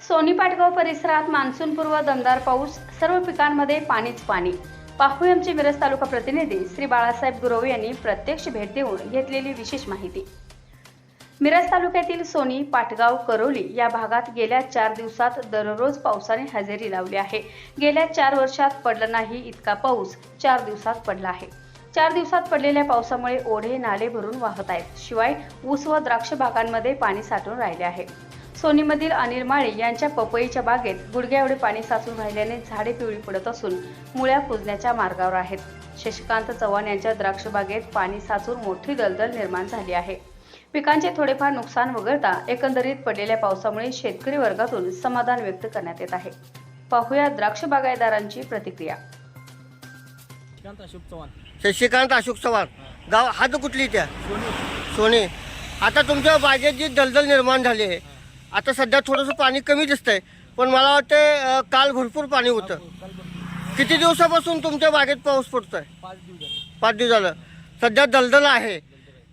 Sony Patgaon परिसरात मान्सूनपूर्व दमदार पाऊस सर्व पिकांमध्ये पाणीच पाणी. पाहू आमचे मिरज तालुका प्रतिनिधी श्री बाळासाहेब गुरव यांनी प्रत्यक्ष भेट देऊन घेतलेली विशेष माहिती. मिरज तालुक्यातील सोनी पाटगाव करोली या भागात गेल्या चार दिवसात दररोज पावसाने हजेरी लावली आहे. गेल्या चार वर्षात पडला नाही इतका पाऊस चार दिवसात पडला आहे. चार दिवसात पडलेल्या पावसामुळे ओढे नाले भरून वाहत आहेत. शिवाय ऊस व द्राक्ष बागांमध्ये पाणी साठून राहिले आहे. सोनीमधील अनिल माळे यांच्या पपईच्या बागेत गुडघ्या एवढे पाणी साचून राहिल्याने झाडे पिवळी पडत असून मुळ्या कुजण्याच्या मार्गावर आहेत. शशिकांत चव्हाण यांच्या द्राक्ष बागेत पाणी साचून मोठी दलदल निर्माण झाली आहे. पिकांचे थोडेफार नुकसान वगळता एकंदरीत पडलेल्या पावसामुळे शेतकरी वर्गातून समाधान व्यक्त करण्यात येत आहे. पाहूया द्राक्ष बागायतदारांची प्रतिक्रिया. श्रीकांत अशोक चव्हाण. शशिकांत अशोक चव्हाण. गाव हात कुठली त्या? सोने. आता तुमच्या बागेत जी दलदल निर्माण झाली आहे आता सध्या थोडंसं पाणी कमी दिसतंय पण मला वाटतं काल भरपूर पाणी होतं. किती दिवसापासून तुमच्या बागेत पाऊस पडतोय? पाच दिवस झाले. पाच दिवस झालं. सध्या दलदल आहे.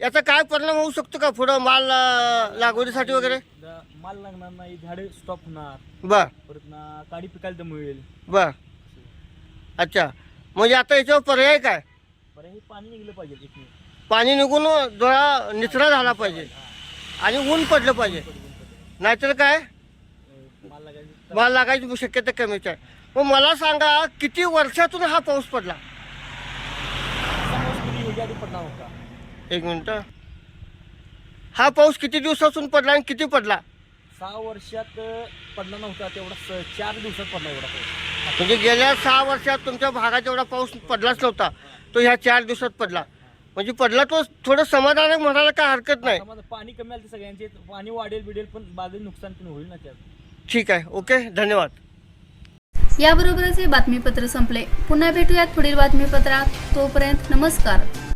याचा काय परिणाम होऊ शकतो का पुढं माल अं, लागवडीसाठी वगैरे? द- माल लागणार नाही झाडे स्टॉप होणार. बर. परत ना काडी पिकायला मिळेल. बर. अच्छा. म्हणजे आता याच्यावर पर्याय काय? हे पाणी निघलं पाहिजे एक मिनिट पाणी निघून डोळा निचरा झाला पाहिजे. आणि ऊन पडलं पाहिजे. नाहीतर काय? माल लागायचं माल लागायची शक्यता कमीच आहे मग मला सांगा किती वर्षातून हा पाऊस पडला? पाऊस किती ह्याच्या आधी पडला होता. एक मिनिट. हा पाऊस किती दिवसातून पडला आणि किती पडला? सहा वर्षात पडला नव्हता तेवढा स- चार दिवसात पडला एवढा पाऊस. म्हणजे गेल्या सहा वर्षात तुमच्या भागात एवढा पाऊस पडलाच नव्हता. तो ह्या चार दिवसात पडला. म्हणजे पडला तो थोडं समाधानक म्हणायला काय हरकत नाही. पाणी कमी आलं तर सगळ्यांचे पाणी वाढेल बिडेल पण बागेत नुकसान पण होईल ना त्यात. ठीक आहे ओके धन्यवाद. याबरोबरच हे बातमीपत्र संपले. पुन्हा भेटूयात पुढील बातमीपत्रात. तोपर्यंत नमस्कार.